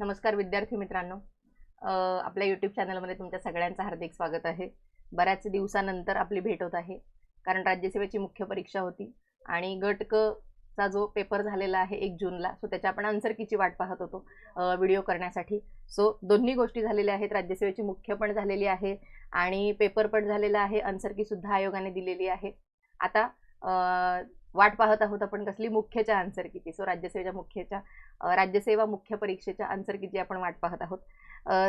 नमस्कार विद्यार्थी मित्रांनो. आपल्या यूट्यूब चॅनलमध्ये तुमच्या सगळ्यांचं हार्दिक स्वागत आहे. बऱ्याच दिवसानंतर आपली भेट होत आहे कारण राज्यसेवेची मुख्य परीक्षा होती आणि गट क चा जो पेपर झालेला आहे एक जूनला सो त्याच्या आपण आन्सरकीची वाट पाहत होतो व्हिडिओ करण्यासाठी. सो दोन्ही गोष्टी झालेल्या आहेत राज्यसेवेची मुख्य पण झालेली आहे आणि पेपर पण झालेला आहे आन्सरकीसुद्धा आयोगाने दिलेली आहे. आता वाट पाहत आहोत आपण कसली मुख्यच्या आन्सर किती. सो राज्यसेवेच्या मुख्यच्या राज्यसेवा मुख्य परीक्षेच्या आन्सर किती आपण वाट पाहत आहोत.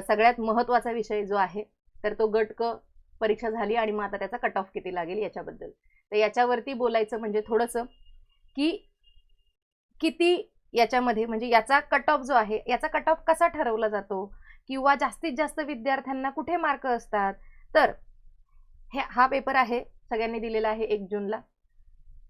सगळ्यात महत्त्वाचा विषय जो आहे तर तो गट क परीक्षा झाली आणि मग आता त्याचा कट ऑफ किती लागेल याच्याबद्दल. तर याच्यावरती बोलायचं म्हणजे थोडंसं की किती याच्यामध्ये म्हणजे याचा कट ऑफ जो आहे याचा कट ऑफ कसा ठरवला जातो? किंवा जास्तीत जास्त विद्यार्थ्यांना कुठे मार्क असतात? तर हे हा पेपर आहे सगळ्यांनी दिलेला आहे एक जूनला.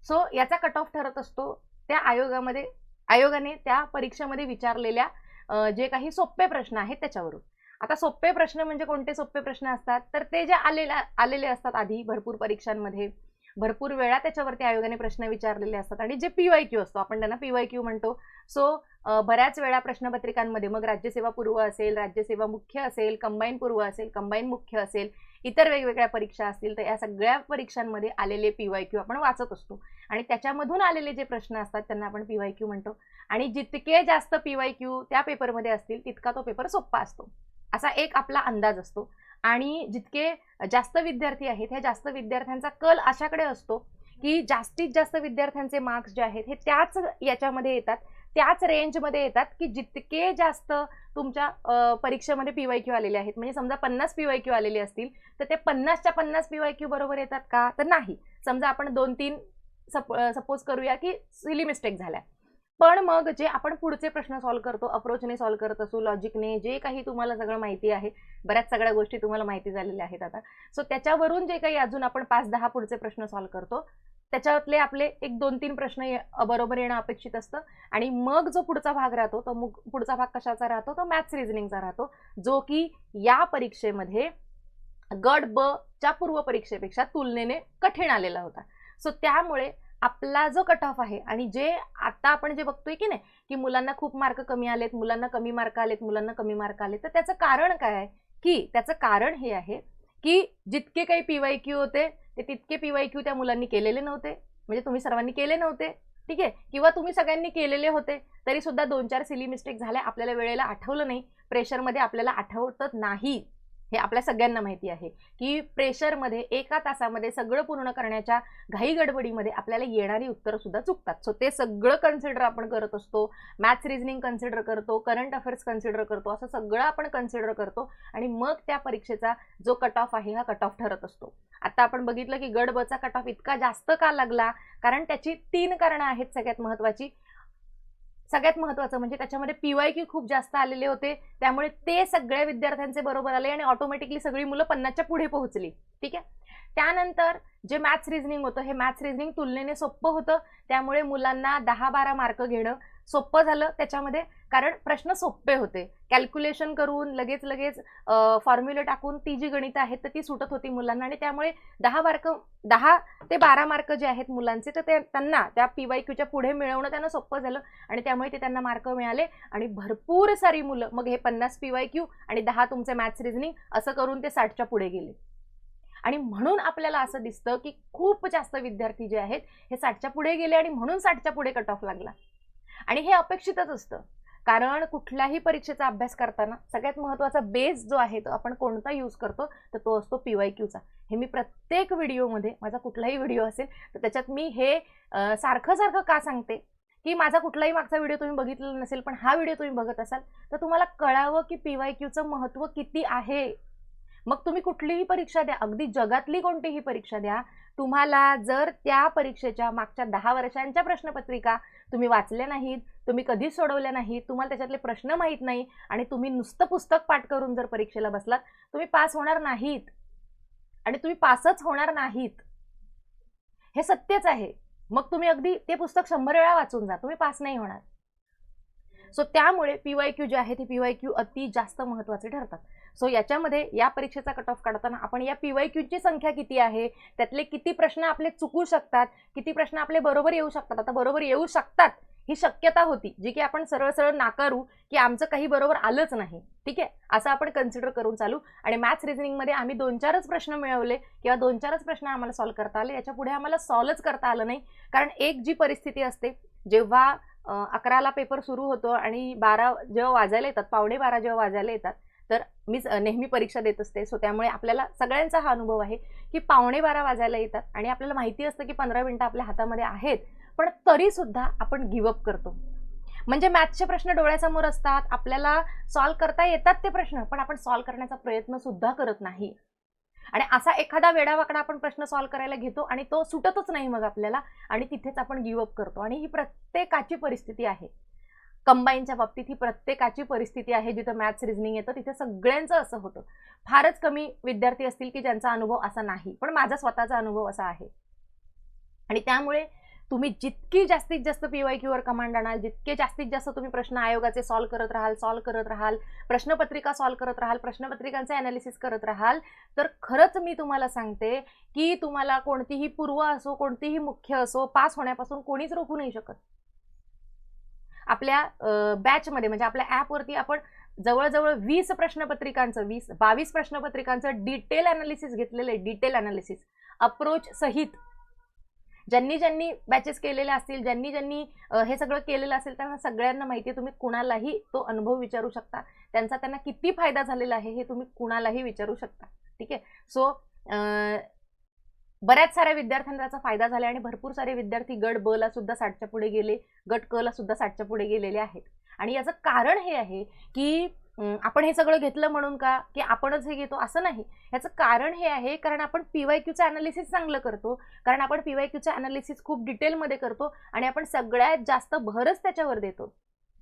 सो याचा कट ऑफ ठरत असतो त्या आयोगामध्ये आयोगाने त्या परीक्षेमध्ये विचारलेल्या जे काही सोपे प्रश्न आहेत त्याच्यावरून. आता सोपे प्रश्न म्हणजे कोणते सोपे प्रश्न असतात? तर ते जे आलेल्या आलेले असतात आधी भरपूर परीक्षांमध्ये भरपूर वेळा त्याच्यावरती आयोगाने प्रश्न विचारलेले असतात आणि जे पी वाय क्यू असतो आपण त्यांना पी वाय क्यू म्हणतो. सो बऱ्याच वेळा प्रश्नपत्रिकांमध्ये मग राज्यसेवा पूर्व असेल राज्यसेवा मुख्य असेल कंबाईन पूर्व असेल कंबाईन मुख्य असेल इतर वेगवेगळ्या परीक्षा असतील तर या सगळ्या परीक्षांमध्ये आलेले पी वाय क्यू आपण वाचत असतो. आणि त्याच्यामधून आलेले जे प्रश्न असतात त्यांना आपण पी वाय क्यू म्हणतो. आणि जितके जास्त पी वाय क्यू त्या पेपरमध्ये असतील तितका तो पेपर सोपा असतो. असा एक आपला अंदाज असतो. आणि जितके जास्त विद्यार्थी आहेत ह्या जास्त विद्यार्थ्यांचा कल अशाकडे असतो की जास्तीत जास्त विद्यार्थ्यांचे मार्क्स जे आहेत हे त्याच याच्यामध्ये येतात. त्याच रेंजमध्ये येतात की जितके जास्त तुमच्या परीक्षेमध्ये पी वाय क्यू आलेले आहेत. म्हणजे समजा पन्नास पी वाय क्यू आलेले असतील तर ते पन्नासच्या पन्नास पी वाय क्यू बरोबर येतात का? तर नाही. समजा आपण दोन तीन सप सपोज करूया की सिली मिस्टेक झाल्या. पण मग जे आपण पुढचे प्रश्न सॉल्व्ह करतो अप्रोचने सॉल्व्ह करत असू लॉजिकने जे काही तुम्हाला सगळं माहिती आहे बऱ्याच सगळ्या गोष्टी तुम्हाला माहिती झालेल्या आहेत आता. सो त्याच्यावरून जे काही अजून आपण पाच दहा पुढचे प्रश्न सॉल्व्ह करतो त्याच्यातले आपले एक दोन तीन प्रश्न बरोबर येणं अपेक्षित असतं. आणि मग जो पुढचा भाग राहतो तो मग पुढचा भाग कशाचा राहतो तो मॅथ्स रिझनिंगचा राहतो. जो की या परीक्षेमध्ये गट ब च्या पूर्व परीक्षेपेक्षा तुलनेने कठीण आलेला होता. सो त्यामुळे आपला जो कट ऑफ आहे आणि जे आता आपण जे बघतोय की नाही की मुलांना खूप मार्क कमी आलेत मुलांना कमी मार्क आलेत मुलांना कमी मार्क आले तर त्याचं कारण काय आहे? की त्याचं कारण हे आहे की जितके काही पी वाय क्यू होते ते तितके पी वाय क्यू त्या मुलांनी केलेले नव्हते. म्हणजे तुम्ही सर्वांनी केले नव्हते. ठीक आहे? किंवा तुम्ही सगळ्यांनी केलेले होते तरी सुद्धा दोन चार सिली मिस्टेक झाल्या आपल्याला वेळेला आठवलं नाही. प्रेशरमध्ये आपल्याला आठवत नाही. हे आपल्या सगळ्यांना माहिती आहे की प्रेशरमध्ये एका तासामध्ये सगळं पूर्ण करण्याच्या घाई गडबडीमध्ये आपल्याला येणारी उत्तरं सुद्धा चुकतात. सो ते सगळं कन्सिडर आपण करत असतो. मॅथ्स रिझनिंग कन्सिडर करतो करंट अफेअर्स कन्सिडर करतो असं सगळं आपण कन्सिडर करतो आणि मग त्या परीक्षेचा जो कट ऑफ आहे हा कट ऑफ ठरत असतो. आता आपण बघितलं की गड बचा कट ऑफ इतका जास्त का लागला? कारण त्याची तीन कारणं आहेत सगळ्यात महत्वाची सगळ्यात महत्वाचं म्हणजे त्याच्यामध्ये पीवाय क्यू खूप जास्त आलेले होते. त्यामुळे ते सगळ्या विद्यार्थ्यांचे बरोबर आले आणि ऑटोमॅटिकली सगळी मुलं पन्नासच्या पुढे पोहोचली. ठीक आहे? त्यानंतर जे मॅथ्स रिझनिंग होतं हे मॅथ्स रिझनिंग तुलनेने सोपं होतं. त्यामुळे मुलांना दहा बारा मार्क घेणं सोपं झालं त्याच्यामध्ये. कारण प्रश्न सोपे होते. कॅल्क्युलेशन करून लगेच लगेच फॉर्म्युले टाकून ती जी गणितं आहेत तर ती सुटत होती मुलांना. आणि त्यामुळे दहा मार्क दहा ते बारा मार्क जे आहेत मुलांचे तर ते त्यांना त्या पी वाय क्यूच्या पुढे मिळवणं त्यांना सोपं झालं. आणि त्यामुळे ते त्यांना मार्क मिळाले. आणि भरपूर सारी मुलं मग हे पन्नास पी वाय क्यू आणि दहा तुमचे मॅथ्स रिझनिंग असं करून ते साठच्या पुढे गेले. आणि म्हणून आपल्याला असं दिसतं की खूप जास्त विद्यार्थी जे आहेत हे साठच्या पुढे गेले आणि म्हणून साठच्या पुढे कट ऑफ लागला. आणि हे अपेक्षितच असतं. कारण कुठल्याही परीक्षेचा अभ्यास करताना सगळ्यात महत्त्वाचा बेस जो आहे तो आपण कोणता यूज करतो तर तो असतो पी वाय क्यूचा हे मी प्रत्येक व्हिडिओमध्ये माझा कुठलाही व्हिडिओ असेल तर त्याच्यात मी हे सारखं सारखं का सांगते? की माझा कुठलाही मागचा व्हिडिओ तुम्ही बघितलेला नसेल पण हा व्हिडिओ तुम्ही बघत असाल तर तुम्हाला कळावं की पी वाय क्यूचं महत्त्व किती आहे. मग तुम्ही कुठलीही परीक्षा द्या अगदी जगातली कोणतीही परीक्षा द्या तुम्हाला जर त्या परीक्षेच्या मागच्या दहा वर्षांच्या प्रश्नपत्रिका तुम्ही वाचल्या नाहीत तुम्ही कधीच सोडवल्या नाहीत तुम्हाला त्याच्यातले प्रश्न माहीत नाही आणि तुम्ही नुसतं पुस्तक पाठ करून जर परीक्षेला बसलात तुम्ही पास होणार नाहीत आणि तुम्ही पासच होणार नाहीत. हे सत्यच आहे. मग तुम्ही अगदी ते पुस्तक शंभर वेळा वाचून जा तुम्ही पास नाही होणार. सो त्यामुळे पी वाय क्यू जे आहे ते पी वाय क्यू अति जास्त महत्त्वाचे ठरतात. सो याच्यामध्ये या परीक्षेचा कट ऑफ काढताना आपण या पी वाय क्यूची संख्या किती आहे? त्यातले किती प्रश्न आपले चुकू शकतात? किती प्रश्न आपले बरोबर येऊ शकतात? आता बरोबर येऊ शकतात ही शक्यता होती जी की आपण सरळ सरळ नाकारू की आमचं काही बरोबर आलंच नाही. ठीक आहे? असं आपण कन्सिडर करून चालू. आणि मॅथ्स रिझनिंगमध्ये आम्ही दोन चारच प्रश्न मिळवले किंवा दोन चारच प्रश्न आम्हाला सॉल्व्ह करता आले. याच्यापुढे आम्हाला सॉल्वच करता आलं नाही. कारण एक जी परिस्थिती असते जेव्हा अकराला पेपर सुरू होतो आणि बारा जेव्हा वाजायला येतात पावणे बारा जेव्हा वाजायला येतात तर मी नेहमी परीक्षा देत असते. सो त्यामुळे आपल्याला सगळ्यांचा हा अनुभव आहे की पावणे बारा वाजायला येतात आणि आपल्याला माहिती असतं की पंधरा मिनिटं आपल्या हातामध्ये आहेत पण तरी सुद्धा आपण गिवअप करतो. म्हणजे मॅथ्सचे प्रश्न डोळ्यासमोर असतात आपल्याला सॉल्व्ह करता येतात ते प्रश्न पण आपण सॉल्व्ह करण्याचा प्रयत्न सुद्धा करत नाही. आणि असा एखादा वेडावाकडा आपण प्रश्न सॉल्व्ह करायला घेतो आणि तो सुटतच नाही मग आपल्याला आणि तिथेच आपण गिवअप करतो. आणि ही प्रत्येकाची परिस्थिती आहे. कंबाईनच्या बाबतीत ही प्रत्येकाची परिस्थिती आहे जिथं मॅथ्स रिझनिंग येतं तिथे सगळ्यांचं असं होतं. फारच कमी विद्यार्थी असतील की ज्यांचा अनुभव असा नाही. पण माझा स्वतःचा अनुभव असा आहे. आणि त्यामुळे तुम्ही जितकी जास्तीत जास्त पीवाय क्यूवर कमांड आणाल जितके जास्तीत जास्त तुम्ही प्रश्न आयोगाचे सॉल्व करत राहाल सॉल्व्ह करत राहाल प्रश्नपत्रिका सॉल्व करत राहाल प्रश्नपत्रिकांचे अनालिसिस करत राहाल तर खरंच मी तुम्हाला सांगते की तुम्हाला कोणतीही पूर्व असो कोणतीही मुख्य असो पास होण्यापासून कोणीच रोखू नाही शकत. आपल्या बॅचमध्ये म्हणजे आपल्या ॲपवरती आपण जवळजवळ वीस प्रश्नपत्रिकांचं वीस बावीस प्रश्नपत्रिकांचं डिटेल अनालिसिस घेतलेलं आहे डिटेल अनालिसिस अप्रोच सहित. ज्यांनी ज्यांनी बॅचेस केलेल्या असतील ज्यांनी ज्यांनी हे सगळं केलेलं असेल त्यांना सगळ्यांना माहिती आहे तुम्ही कुणालाही तो अनुभव विचारू शकता. त्यांचा त्यांना किती फायदा झालेला आहे हे तुम्ही कुणालाही विचारू शकता. ठीक आहे? सो बऱ्याच साऱ्या विद्यार्थ्यांना त्याचा फायदा झाला आणि भरपूर सारे विद्यार्थी गट ब ला सुद्धा साठच्या पुढे गेले गट क ला सुद्धा साठच्या पुढे गेलेले आहेत. आणि याचं कारण हे आहे की आपण हे सगळं घेतलं म्हणून का की आपणच हे घेतो असं नाही. याचं कारण हे आहे कारण आपण पीवाय क्यूचं अनालिसिस चांगलं करतो कारण आपण पीवाय क्यूचं अनालिसिस खूप डिटेलमध्ये करतो आणि आपण सगळ्यात जास्त भरच त्याच्यावर देतो.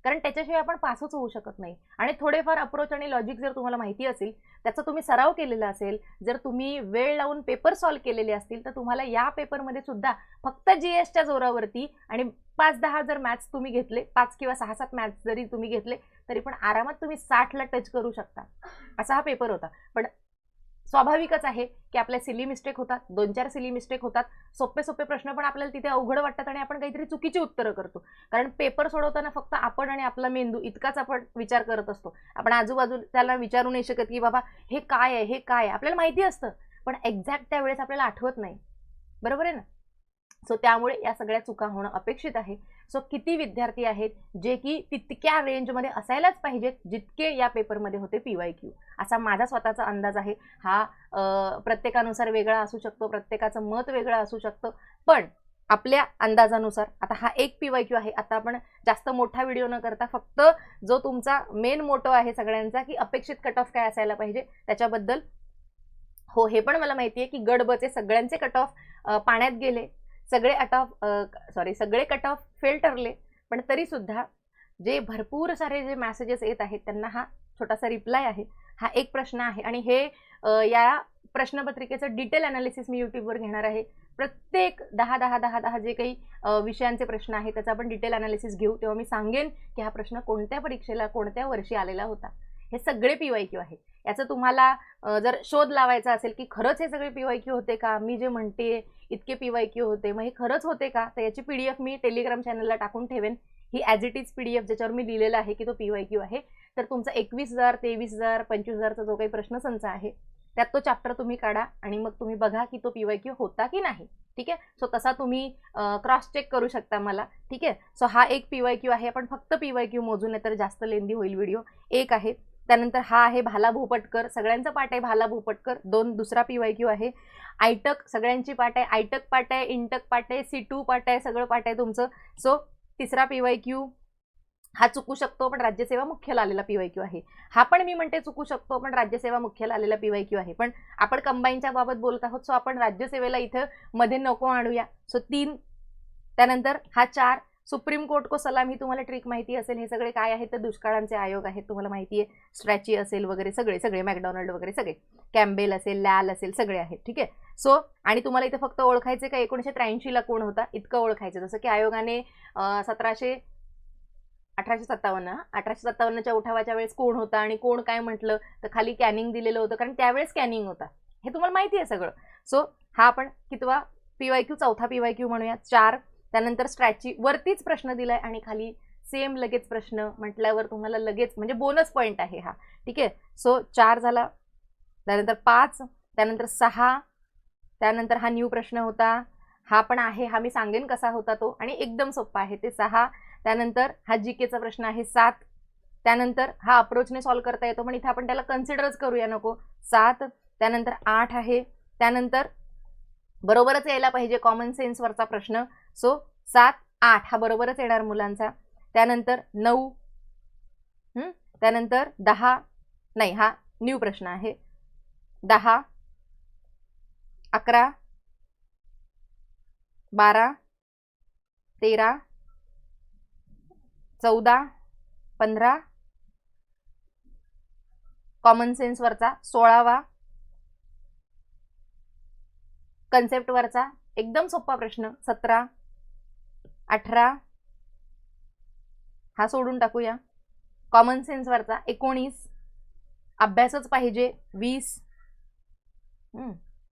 कारण त्याच्याशिवाय आपण पासच होऊ शकत नाही. आणि थोडेफार अप्रोच आणि लॉजिक जर तुम्हाला माहिती असेल त्याचा तुम्ही सराव केलेला असेल जर तुम्ही वेळ लावून पेपर सॉल्व केलेले असतील तर तुम्हाला या पेपरमध्ये सुद्धा फक्त जी एसच्या जोरावरती आणि पाच दहा जर मॅथ्स तुम्ही घेतले पाच किंवा सहा सात मॅथ्स जरी तुम्ही घेतले तरी पण आरामात तुम्ही साठला टच करू शकता. असा हा पेपर होता. पण स्वाभाविकच आहे की आपल्या सिली मिस्टेक होतात दोन चार सिली मिस्टेक होतात. सोपे सोपे प्रश्न पण आपल्याला तिथे अवघड वाटतात आणि आपण काहीतरी चुकीची उत्तरं करतो. कारण पेपर सोडवताना फक्त आपण आणि आपला मेंदू इतकाच आपण विचार करत असतो. आपण आजूबाजूला विचारू नाही शकत की बाबा हे काय आहे हे काय आहे? आपल्याला माहिती असतं पण एक्झॅक्ट त्यावेळेस आपल्याला आठवत नाही. बरोबर आहे ना? सो त्यामुळे या सगळ्या चुका होणं अपेक्षित आहे. सो किती विद्यार्थी आहेत जे की तितक्या रेंजमध्ये असायलाच पाहिजेत जितके या पेपरमध्ये होते पी वाय क्यू असा माझा स्वतःचा अंदाज आहे. हा प्रत्येकानुसार वेगळा असू शकतो प्रत्येकाचं मत वेगळं असू शकतं. पण आपल्या अंदाजानुसार आता हा एक पी वाय क्यू आहे. आता आपण जास्त मोठा व्हिडिओ न करता फक्त जो तुमचा मेन मोटो आहे सगळ्यांचा की अपेक्षित कट ऑफ काय असायला पाहिजे त्याच्याबद्दल हो हे पण मला माहिती आहे की गडबचे सगळ्यांचे कट ऑफ पाण्यात गेले. सगळे कट ऑफ सॉरी सगळे कट ऑफ फेल ठरले पण तरीसुद्धा जे भरपूर सारे जे मॅसेजेस येत आहेत त्यांना हा छोटासा रिप्लाय आहे. हा एक प्रश्न आहे. आणि हे या प्रश्नपत्रिकेचं डिटेल अनालिसिस मी यूट्यूबवर घेणार आहे. प्रत्येक दहा दहा दहा दहा जे काही विषयांचे प्रश्न आहेत त्याचा आपण डिटेल अनालिसिस घेऊ तेव्हा मी सांगेन की हा प्रश्न कोणत्या परीक्षेला कोणत्या वर्षी आलेला होता. हे सगळे पी वाय क्यू आहे. याचं तुम्हाला जर शोध लावायचा असेल की खरंच हे सगळे पी वाय क्यू होते का? मी जे म्हणते इतके पी वाय क्यू होते. मग हे खरंच होते का? तर याची पी डी एफ मी टेलिग्राम चॅनलला टाकून ठेवेन. ही as it is P D F ज्याच्यावर मी लिहिलेलं आहे की तो पी वाय क्यू आहे. तर तुमचा एकवीस हजार तेवीस हजार पंचवीस हजारचा जो काही प्रश्नसंच आहे त्यात तो चॅप्टर तुम्ही काढा आणि मग तुम्ही बघा की तो पी वाय क्यू होता की नाही. ठीक आहे? सो तसा तुम्ही क्रॉस चेक करू शकता मला. ठीक आहे? सो हा एक पी वाय क्यू आहे. आपण फक्त पी वाय क्यू मोजून तर जास्त लेंदी होईल व्हिडिओ. एक आहे त्यानंतर हा आहे भाला भोपटकर. सगळ्यांचा पाट आहे भाला भोपटकर. दोन दुसरा पी वाय क्यू आहे. आयटक सगळ्यांची पाठ आहे. आयटक पाट आहे इंटक पाट आहे सी टू पाट आहे सगळं पाठ आहे तुमचं. सो तिसरा पी वाय क्यू हा चुकू शकतो पण राज्यसेवा मुख्यला आलेला पी वाय क्यू आहे. हा पण मी म्हणते चुकू शकतो पण राज्यसेवा मुख्यला आलेला पी वाय क्यू आहे. पण आपण कंबाईनच्या बाबत बोलत आहोत सो आपण राज्यसेवेला इथं मध्ये नको आणूया. सो तीन त्यानंतर हा चार सुप्रीम कोर्ट को सलाम ही तुम्हाला ट्रिक माहिती असेल हे सगळे काय आहेत? तर दुष्काळांचे आयोग आहेत तुम्हाला माहिती आहे. स्ट्रॅची असेल वगैरे सगळे सगळे मॅकडॉनल्ड वगैरे सगळे. कॅम्बेल असेल लॅल असेल सगळे आहेत ठीक आहे? सो आणि तुम्हाला इथे फक्त ओळखायचे का? एकोणीशे त्र्याऐंशीला कोण होता? इतकं ओळखायचं जसं की आयोगाने सतराशे अठराशे सत्तावन्न अठराशे सत्तावन्नच्या उठावाच्या वेळेस कोण होता आणि कोण काय म्हटलं? तर खाली कॅनिंग दिलेलं होतं कारण त्यावेळेस कॅनिंग होता. हे तुम्हाला माहिती आहे सगळं. सो हा आपण कितवा पी वाय क्यू चौथा पी वाय क्यू म्हणूया. चार त्यानंतर स्ट्रॅची वरतीच प्रश्न दिलाय आणि खाली सेम लगेच प्रश्न म्हटल्यावर तुम्हाला लगेच म्हणजे बोनस पॉईंट आहे हा. ठीक आहे? सो चार झाला. त्यानंतर पाच त्यानंतर सहा त्यानंतर हा न्यू प्रश्न होता. हा पण आहे हा मी सांगेन कसा होता तो. आणि एकदम सोपा आहे ते सहा. त्यानंतर हा जी केचा प्रश्न आहे सात. त्यानंतर हा अप्रोचने सॉल्व्ह करता येतो पण इथे आपण त्याला कन्सिडरच करूया नको. सात त्यानंतर आठ आहे. त्यानंतर बरोबरच यायला पाहिजे कॉमन सेन्सवरचा प्रश्न. सो सात आठ हा बरोबरच येणार मुलांचा. त्यानंतर नऊ त्यानंतर दहा नाही हा न्यू प्रश्न आहे. दहा अकरा बारा तेरा चौदा पंधरा कॉमन सेन्सवरचा सोळावा कन्सेप्टवरचा एकदम सोपा प्रश्न सतरा अठरा. हा सोडून टाकूया. कॉमन सेन्सवरचा एकोणीस. अभ्यासच पाहिजे. वीस.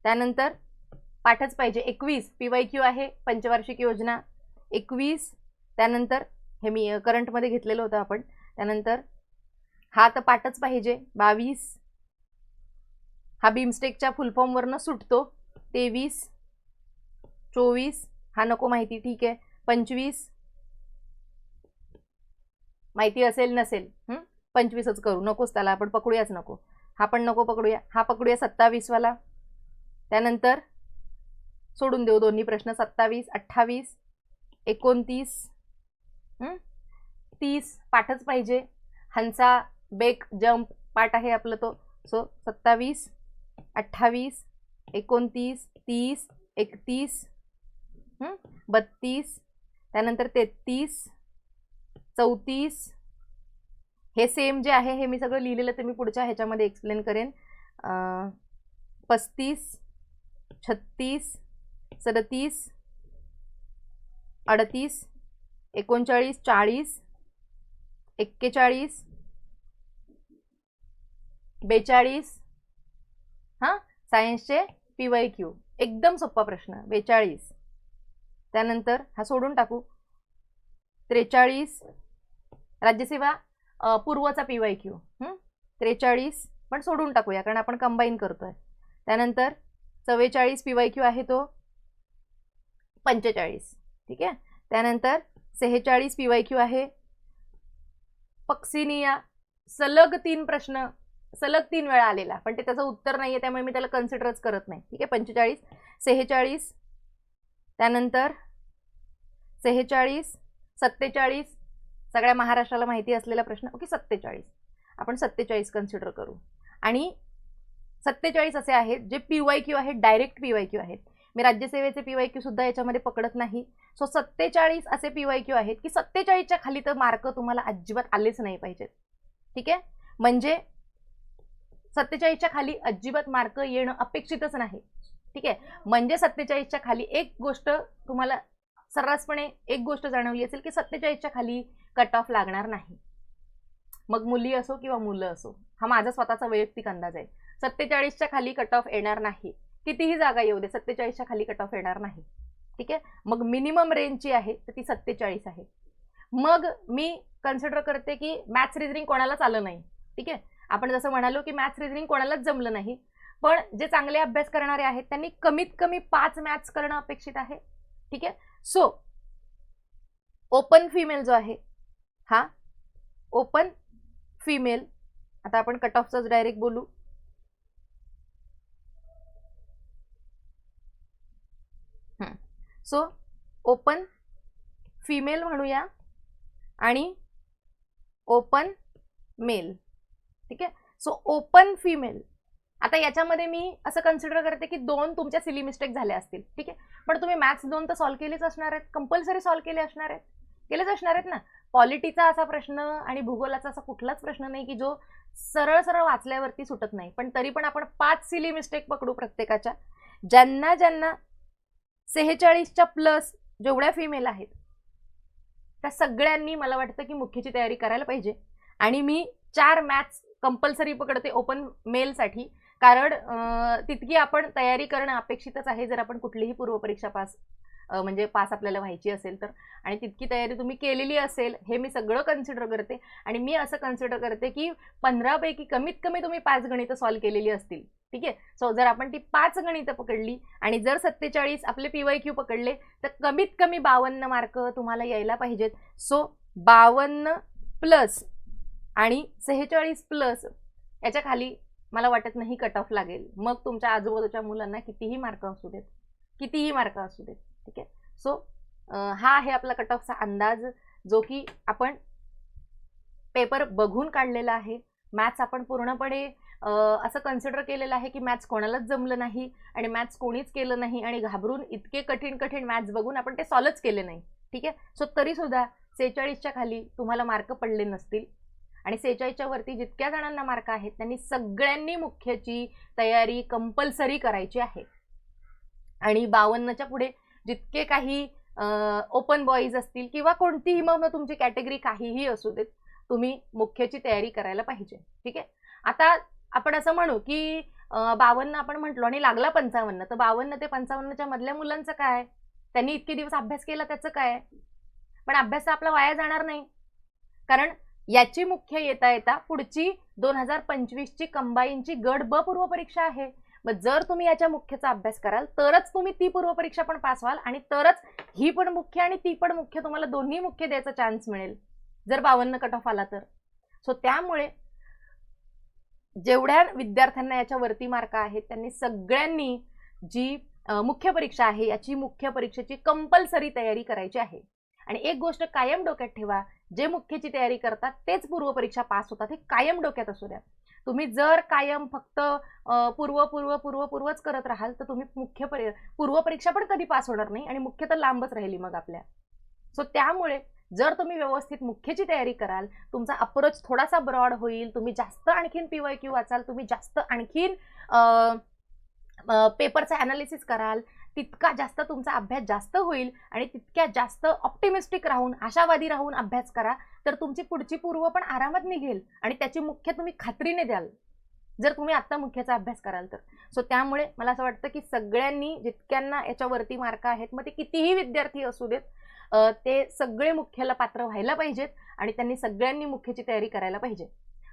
त्यानंतर पाठच पाहिजे. एकवीस. पी वाय क्यू आहे. पंचवार्षिक योजना. एकवीस. त्यानंतर हे मी करंटमध्ये घेतलेलं होतं आपण. त्यानंतर हा तर पाठच पाहिजे. बावीस. हा बीमस्टेकच्या फुलफॉर्मवरनं सुटतो. तेवीस. चोवीस. हा नको माहिती. ठीक आहे. पंचवीस. माहिती असेल नसेल पंचवीसच करू. नकोच त्याला आपण पकडूयाच नको. हा पण नको पकडूया. हा पकडूया सत्तावीसवाला. त्यानंतर सोडून देऊ दोन्ही प्रश्न. सत्तावीस अठ्ठावीस एकोणतीस तीस पाठच पाहिजे. हंसा बेक जंप पाठ आहे आपलं तो. सो सत्तावीस अठ्ठावीस एकोणतीस तीस एकतीस बत्तीस त्यानंतर तेहतीस चौतीस हे सेम जे आहे हे मी सगळं लिहिलेलं ते मी पुढच्या ह्याच्यामध्ये एक्सप्लेन करेन. पस्तीस छत्तीस सदतीस अडतीस एकोणचाळीस चाळीस एक्केचाळीस बेचाळीस हां सायन्सचे पी वाय क्यू. एकदम सोपा प्रश्न बेचाळीस. त्यानंतर हा सोडून टाकू. त्रेचाळीस राज्यसेवा पूर्वचा पी वाय क्यू. त्रेचाळीस पण सोडून टाकूया कारण आपण कंबाईन करतोय. त्यानंतर चव्वेचाळीस पी वाय क्यू आहे तो पंचेचाळीस. ठीक आहे? त्यानंतर सेहेचाळीस पी वाय क्यू आहे. पक्सिनिया सलग तीन प्रश्न सलग तीन वेळा आलेला पण ते त्याचं उत्तर नाही आहे त्यामुळे मी त्याला कन्सिडरच करत नाही. ठीक आहे? पंचेचाळीस सेहेचाळीस त्यानंतर सेहेचाळीस सत्तेचाळीस सगळ्या महाराष्ट्राला माहिती असलेला प्रश्न ओके सत्तेचाळीस. आपण सत्तेचाळीस कन्सिडर करू. आणि सत्तेचाळीस असे आहेत जे पी वाय क्यू आहेत डायरेक्ट पी वाय क्यू आहेत. मी राज्यसेवेचे पी वाय क्यू सुद्धा याच्यामध्ये पकडत नाही. सो सत्तेचाळीस असे पी वाय क्यू आहेत की सत्तेचाळीसच्या खाली तर मार्क तुम्हाला अजिबात आलेच नाही पाहिजेत. ठीक आहे? म्हणजे सत्तेचाळीसच्या खाली अजिबात मार्क येणं अपेक्षितच नाही. ठीक आहे? म्हणजे सत्तेचाळीसच्या खाली एक गोष्ट तुम्हाला सर्रासपणे एक गोष्ट जाणवली असेल की सत्तेचाळीसच्या खाली कट ऑफ लागणार नाही. मग मुली असो किंवा मुलं असो हा माझा स्वतःचा वैयक्तिक अंदाज आहे. सत्तेचाळीसच्या खाली कट ऑफ येणार नाही. कितीही जागा येऊ दे सत्तेचाळीसच्या खाली कट ऑफ येणार नाही. ठीक आहे? मग मिनिमम रेंज जी आहे तर ती सत्तेचाळीस आहे. मग मी कन्सिडर करते की मॅथ्स रिजनिंग कोणालाच आलं नाही. ठीक आहे? आपण जसं म्हणालो की मॅथ्स रिजनिंग कोणालाच जमलं नाही पण जे चांगले अभ्यास करणारे आहेत त्यांनी कमीत कमी पाच मॅथ्स करणं अपेक्षित आहे. ठीक आहे? सो ओपन फिमेल जो आहे हा ओपन फिमेल आता आपण कट ऑफचाच डायरेक्ट बोलू. सो ओपन फिमेल म्हणूया आणि ओपन मेल ठीक आहे? सो ओपन फिमेल आता याच्यामध्ये मी असं कन्सिडर करते की दोन तुमच्या सिली मिस्टेक झाल्या असतील. ठीक आहे? पण तुम्ही मॅथ्स दोन तर सॉल्व्ह केलेच असणार आहेत. कंपल्सरी सॉल्व्ह केले असणार आहेत. केलेच असणार आहेत ना? पॉलिटीचा असा प्रश्न आणि भूगोलाचा असा कुठलाच प्रश्न नाही की जो सरळ सरळ वाचल्यावरती सुटत नाही. पण तरी पण आपण पाच सिली मिस्टेक पकडू प्रत्येकाच्या. ज्यांना ज्यांना सेहेचाळीसच्या प्लस जेवढ्या फिमेल आहेत त्या सगळ्यांनी मला वाटतं की मुख्यची तयारी करायला पाहिजे. आणि मी चार मॅथ्स कंपल्सरी पकडते ओपन मेलसाठी कारण तितकी आपण तयारी करणं अपेक्षितच आहे जर आपण कुठलीही पूर्वपरीक्षा पास म्हणजे पास आपल्याला व्हायची असेल तर. आणि तितकी तयारी तुम्ही केलेली असेल हे मी सगळं कन्सिडर करते. आणि मी असं कन्सिडर करते की पंधरापैकी कमीत कमी तुम्ही पाच गणितं सॉल्व केलेली असतील. ठीक आहे? सो जर आपण ती पाच गणितं पकडली आणि जर सत्तेचाळीस आपले पी वाय क्यू पकडले तर कमीत कमी बावन्न मार्क तुम्हाला यायला पाहिजेत. सो बावन्न प्लस आणि सेहेचाळीस प्लस याच्या खाली मला वाटत नाही कट ऑफ लागेल. मग तुमच्या आजूबाजूच्या मुलांना कितीही मार्क असू देत कितीही मार्क असू देत ठीक आहे? सो हा आहे आपला कट ऑफचा अंदाज जो की आपण पेपर बघून काढलेला आहे. मॅथ्स आपण पूर्णपणे असं कन्सिडर केलेलं आहे की मॅथ्स कोणालाच जमलं नाही आणि मॅथ्स कोणीच केलं नाही आणि घाबरून इतके कठीण कठीण मॅथ्स बघून आपण ते सॉल्वच केले नाही. ठीक आहे? सो तरीसुद्धा सेहेचाळीसच्या खाली तुम्हाला मार्क पडले नसतील. आणि सेहेचाळीसच्या वरती जितक्या जणांना मार्क आहेत त्यांनी सगळ्यांनी मुख्यची तयारी कंपल्सरी करायची आहे. आणि बावन्नच्या पुढे जितके काही ओपन बॉईज असतील किंवा कोणतीही मग तुमची कॅटेगरी काहीही असू देत तुम्ही मुख्यची तयारी करायला पाहिजे. ठीक आहे? आता आपण असं म्हणू की बावन्न आपण म्हटलो आणि लागला पंचावन्न तर बावन्न ते पंचावन्नच्या मधल्या मुलांचं काय? त्यांनी इतके दिवस अभ्यास केला त्याचं काय? पण अभ्यास तर आपला वाया जाणार नाही. कारण याची मुख्य येता येता पुढची दोन हजार पंचवीसची कंबाईनची गट ब पूर्व परीक्षा आहे. मग जर तुम्ही याच्या मुख्यचा अभ्यास कराल तरच तुम्ही ती पूर्व परीक्षा पण पास व्हाल आणि तरच ही पण मुख्य आणि ती पण मुख्य तुम्हाला दोन्ही मुख्य द्यायचा चान्स मिळेल. जर बावन्न कट ऑफ आला तर. सो त्यामुळे जेवढ्या विद्यार्थ्यांना याच्या वरती मार्क आहेत त्यांनी सगळ्यांनी जी मुख्य परीक्षा आहे याची मुख्य परीक्षेची कंपल्सरी तयारी करायची आहे. आणि एक गोष्ट कायम डोक्यात ठेवा जे मुख्यची तयारी करतात तेच पूर्व परीक्षा पास होतात हे कायम डोक्यात असू द्या. तुम्ही जर कायम फक्त पूर्व पूर्व पूर्व पूर्वच करत राहाल तर तुम्ही मुख्य परी पूर्व परीक्षा पण कधी पास होणार नाही आणि मुख्य तर लांबच राहिली मग आपल्या. सो त्यामुळे जर तुम्ही व्यवस्थित मुख्यची तयारी कराल तुमचा अप्रोच थोडासा ब्रॉड होईल तुम्ही जास्त आणखीन पी वाय क्यू वाचाल तुम्ही जास्त आणखीन पेपरचं अनालिसिस कराल तितका जास्त तुमचा अभ्यास जास्त होईल आणि तितक्या जास्त ऑप्टिमिस्टिक राहून आशावादी राहून अभ्यास करा तर तुमची पुढची पूर्व पण आरामात निघेल आणि त्याची मुख्य तुम्ही खात्रीने द्याल. जर तुम्ही आत्ता मुख्याचा अभ्यास कराल तर. सो त्यामुळे मला असं वाटतं की सगळ्यांनी जितक्यांना याच्यावरती मार्क आहेत मग ते कितीही विद्यार्थी असू देत ते सगळे मुख्याला पात्र व्हायला पाहिजेत आणि त्यांनी सगळ्यांनी मुख्याची तयारी करायला पाहिजे.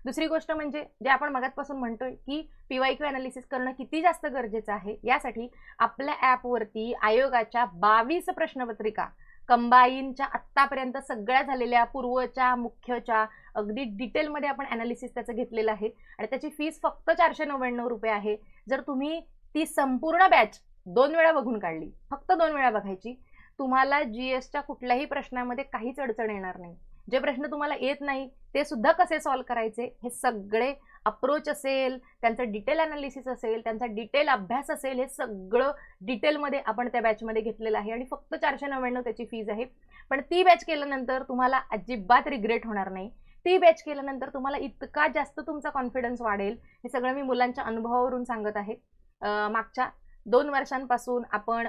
दुसरी गोष्ट म्हणजे जे आपण मगातपासून म्हणतोय की पी वाय क्यू अनालिसिस करणं किती जास्त गरजेचं आहे यासाठी आपल्या ॲपवरती आयोगाच्या बावीस प्रश्नपत्रिका कंबाईनच्या आत्तापर्यंत सगळ्या झालेल्या पूर्वच्या मुख्यच्या अगदी डिटेलमध्ये आपण अनालिसिस त्याचं घेतलेलं आहे. आणि त्याची फीस फक्त चारशे नव्याण्णव रुपये आहे. जर तुम्ही ती संपूर्ण बॅच दोन वेळा बघून काढली फक्त दोन वेळा बघायची तुम्हाला जी एसच्या कुठल्याही प्रश्नामध्ये काहीच अडचण येणार नाही. जे प्रश्न तुम्हाला येत नाही ते सुद्धा कसे सॉल्व करायचे? हे सगळे अप्रोच असेल त्यांचं डिटेल अनालिसिस असेल त्यांचा डिटेल अभ्यास असेल हे सगळं डिटेलमध्ये आपण त्या बॅचमध्ये घेतलेलं आहे. आणि फक्त चारशे नव्याण्णव त्याची फीज आहे. पण ती बॅच केल्यानंतर तुम्हाला अजिबात रिग्रेट होणार नाही. ती बॅच केल्यानंतर तुम्हाला इतका जास्त तुमचा कॉन्फिडन्स वाढेल. हे सगळं मी मुलांच्या अनुभवावरून सांगत आहे. मागच्या दोन वर्षांपासून आपण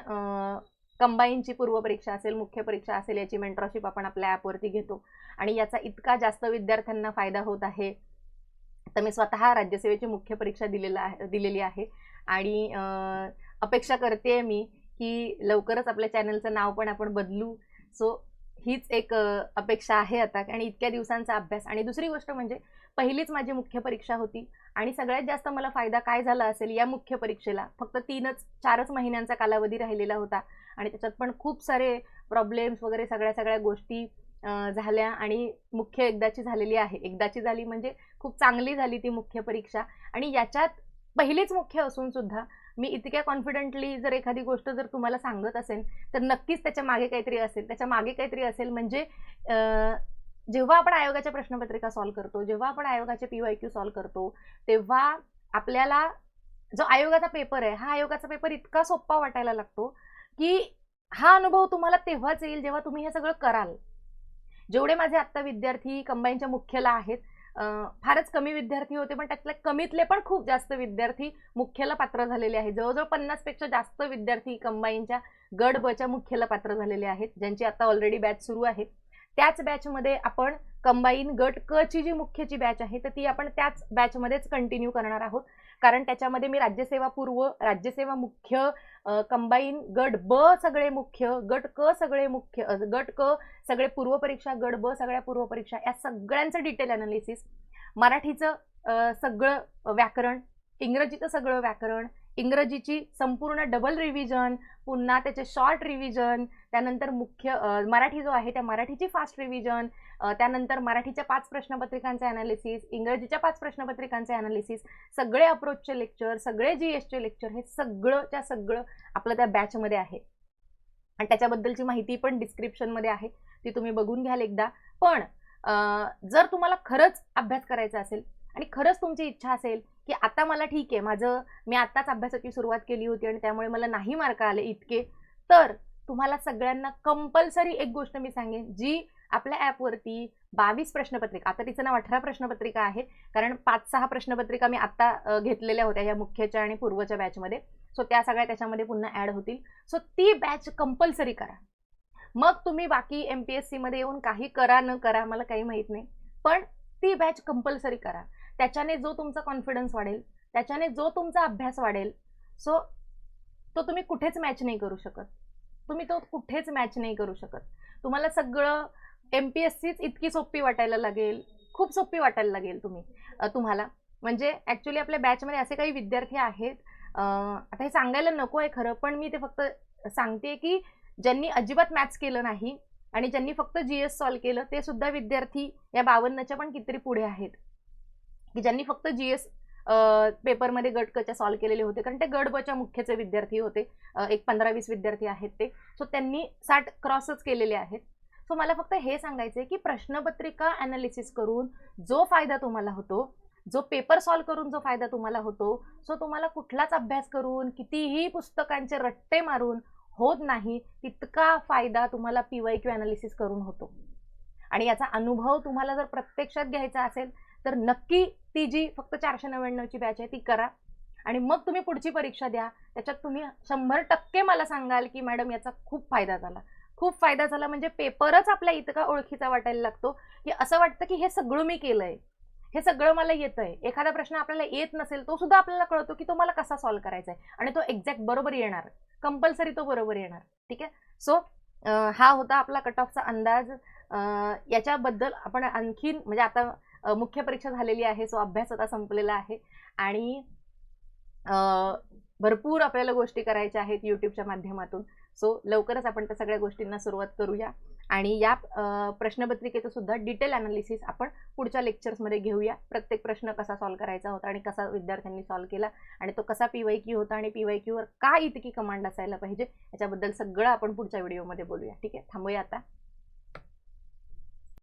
कंबाईनची पूर्व परीक्षा असेल मुख्य परीक्षा असेल याची मेंटरशिप आपण आपल्या ॲपवरती घेतो. आणि याचा इतका जास्त विद्यार्थ्यांना फायदा होत आहे. तर मी स्वतः राज्यसेवेची मुख्य परीक्षा दिलेला आहे दिलेली आहे. आणि अपेक्षा करते मी की लवकरच आपल्या चॅनलचं नाव पण आपण बदलू. सो हीच एक अपेक्षा आहे आता. आणि इतक्या दिवसांचा अभ्यास. आणि दुसरी गोष्ट म्हणजे पहिलीच माझी मुख्य परीक्षा होती. आणि सगळ्यात जास्त मला फायदा काय झाला असेल या मुख्य परीक्षेला? फक्त तीनच चारच महिन्यांचा कालावधी राहिलेला होता. आणि त्याच्यात पण खूप सारे प्रॉब्लेम्स वगैरे सगळ्या सगळ्या गोष्टी झाल्या आणि मुख्य एकदाची झालेली आहे. एकदाची झाली म्हणजे खूप चांगली झाली ती मुख्य परीक्षा. आणि याच्यात पहिलीच मुख्य असून सुद्धा मी इतक्या कॉन्फिडेंटली जर एखादी गोष्ट जर तुम्हाला सांगत असेल तर नक्कीच त्याच्यामागे काहीतरी असेल. त्याच्यामागे काहीतरी असेल म्हणजे जेव्हा आपण आयोगाच्या प्रश्नपत्रिका सॉल्व्ह करतो जेव्हा आपण आयोगाचे पी वाय क्यू सॉल्व्ह करतो तेव्हा आपल्याला जो आयोगाचा पेपर आहे हा आयोगाचा पेपर इतका सोपा वाटायला लागतो की हा अनुभव तुम्हाला तेव्हाच येईल जेव्हा तुम्ही हे सगळं कराल. जेवढे माझे आत्ता विद्यार्थी कंबाईनच्या मुख्यला आहेत फारच कमी विद्यार्थी होते पण त्यातल्या कमीतले पण खूप जास्त विद्यार्थी मुख्यला पात्र झालेले आहेत. जवळजवळ पन्नासपेक्षा जास्त विद्यार्थी कंबाईनच्या गड बच्या मुख्यला पात्र झालेले आहेत ज्यांची आता ऑलरेडी बॅच सुरू आहे. त्याच बॅचमध्ये आपण कंबाईन गट क ची जी मुख्यची बॅच आहे तर ती आपण त्याच बॅचमध्येच कंटिन्यू करणार आहोत. कारण त्याच्यामध्ये मी राज्यसेवा पूर्व राज्यसेवा मुख्य कंबाईन गट ब सगळे मुख्य गट क सगळे मुख्य गट क सगळे पूर्वपरीक्षा गट ब सगळ्या पूर्वपरीक्षा या सगळ्यांचं डिटेल अनालिसिस मराठीचं सगळं व्याकरण इंग्रजीचं सगळं व्याकरण इंग्रजीची संपूर्ण डबल रिव्हिजन पुन्हा त्याचे शॉर्ट रिव्हिजन त्यानंतर मुख्य मराठी जो आहे त्या मराठीची फास्ट रिव्हिजन त्यानंतर मराठीच्या पाच प्रश्नपत्रिकांचे अनालिसिस इंग्रजीच्या पाच प्रश्नपत्रिकांचे अनालिसिस सगळे अप्रोचचे लेक्चर सगळे जी एसचे लेक्चर हे सगळंच्या सगळं आपलं त्या बॅचमध्ये आहे. आणि त्याच्याबद्दलची माहिती पण डिस्क्रिप्शनमध्ये आहे ती तुम्ही बघून घ्याल एकदा. पण जर तुम्हाला खरंच अभ्यास करायचा असेल आणि खरंच तुमची इच्छा असेल की आता मला ठीक आहे माझं मी आत्ताच अभ्यासाची सुरुवात केली होती आणि त्यामुळे मला नाही मार्क आले इतके. तर तुम्हाला सगळ्यांना कंपल्सरी एक गोष्ट मी सांगेन जी आपल्या ॲपवरती बावीस प्रश्नपत्रिका आता तिचं नाव अठरा प्रश्नपत्रिका आहे कारण पाच सहा प्रश्नपत्रिका मी आत्ता घेतलेल्या होत्या या मुख्यच्या आणि पूर्वच्या बॅचमध्ये सो त्या सगळ्या त्याच्यामध्ये पुन्हा ॲड होतील. सो ती बॅच कंपल्सरी करा. मग तुम्ही बाकी एम पी एस सीमध्ये येऊन काही करा न करा मला काही माहीत नाही. पण ती बॅच कंपल्सरी करा. त्याच्याने जो तुमचा कॉन्फिडन्स वाढेल त्याच्याने जो तुमचा अभ्यास वाढेल सो तो तुम्ही कुठेच मॅच नाही करू शकत. तुम्ही तो कुठेच मॅच नाही करू शकत. तुम्हाला सगळं एम पी एस सीच इतकी सोपी वाटायला लागेल खूप सोपी वाटायला लागेल तुम्ही तुम्हाला. म्हणजे ॲक्च्युली आपल्या बॅचमध्ये असे काही विद्यार्थी आहेत आता हे सांगायला नको आहे खरं पण मी ते फक्त सांगते की ज्यांनी अजिबात मॅथ्स केलं नाही आणि ज्यांनी फक्त जी एस सॉल्व केलं ते सुद्धा विद्यार्थी या बावन्नच्या पण कितीतरी पुढे आहेत. की ज्यांनी फक्त जी एस पेपरमध्ये गट कच्या सॉल्व केलेले होते. कारण ते गट बच्या मुख्यचे विद्यार्थी होते. एक पंधरा वीस विद्यार्थी आहेत ते. सो त्यांनी साठ क्रॉसच केलेले आहेत. सो मला फक्त हे सांगायचं आहे की प्रश्नपत्रिका अनालिसिस करून जो फायदा तुम्हाला होतो जो पेपर सॉल्व करून जो फायदा तुम्हाला होतो सो तुम्हाला कुठलाच अभ्यास करून कितीही पुस्तकांचे रट्टे मारून होत नाही तितका फायदा तुम्हाला पी वाय क्यू अनालिसिस करून होतो. आणि याचा अनुभव तुम्हाला जर प्रत्यक्षात घ्यायचा असेल तर नक्की ती जी फक्त चारशे नव्याण्णवची बॅच आहे ती करा. आणि मग तुम्ही पुढची परीक्षा द्या. त्याच्यात तुम्ही शंभर टक्के मला सांगाल की मॅडम याचा खूप फायदा झाला. खूप फायदा झाला म्हणजे पेपरच आपल्या इतका ओळखीचा वाटायला लागतो की असं वाटतं की हे सगळं मी केलंय. हे सगळं मला येतंय. एखादा प्रश्न आपल्याला येत नसेल तो सुद्धा आपल्याला कळतो की तो मला कसा सॉल्व्ह करायचा आहे आणि तो एक्झॅक्ट बरोबर येणार. कंपल्सरी तो बरोबर येणार. ठीक आहे? सो हा होता आपला कट ऑफचा अंदाज. याच्याबद्दल आपण आणखीन म्हणजे आता मुख्य परीक्षा झालेली आहे सो अभ्यास आता संपलेला आहे. आणि भरपूर आपल्याला गोष्टी करायच्या आहेत यूट्यूबच्या माध्यमातून. सो लवकरच आपण त्या सगळ्या गोष्टींना सुरुवात करूया. आणि या प्रश्नपत्रिकेचं सुद्धा डिटेल अनालिसिस आपण पुढच्या लेक्चर्समध्ये घेऊया. प्रत्येक प्रश्न कसा सॉल्व्ह करायचा होता आणि कसा विद्यार्थ्यांनी सॉल्व्ह केला आणि तो कसा पी वाय क्यू होता आणि पी वाय क्यूवर का इतकी कमांड असायला पाहिजे याच्याबद्दल सगळं आपण पुढच्या व्हिडिओमध्ये बोलूया. ठीक आहे? थांबूया आता.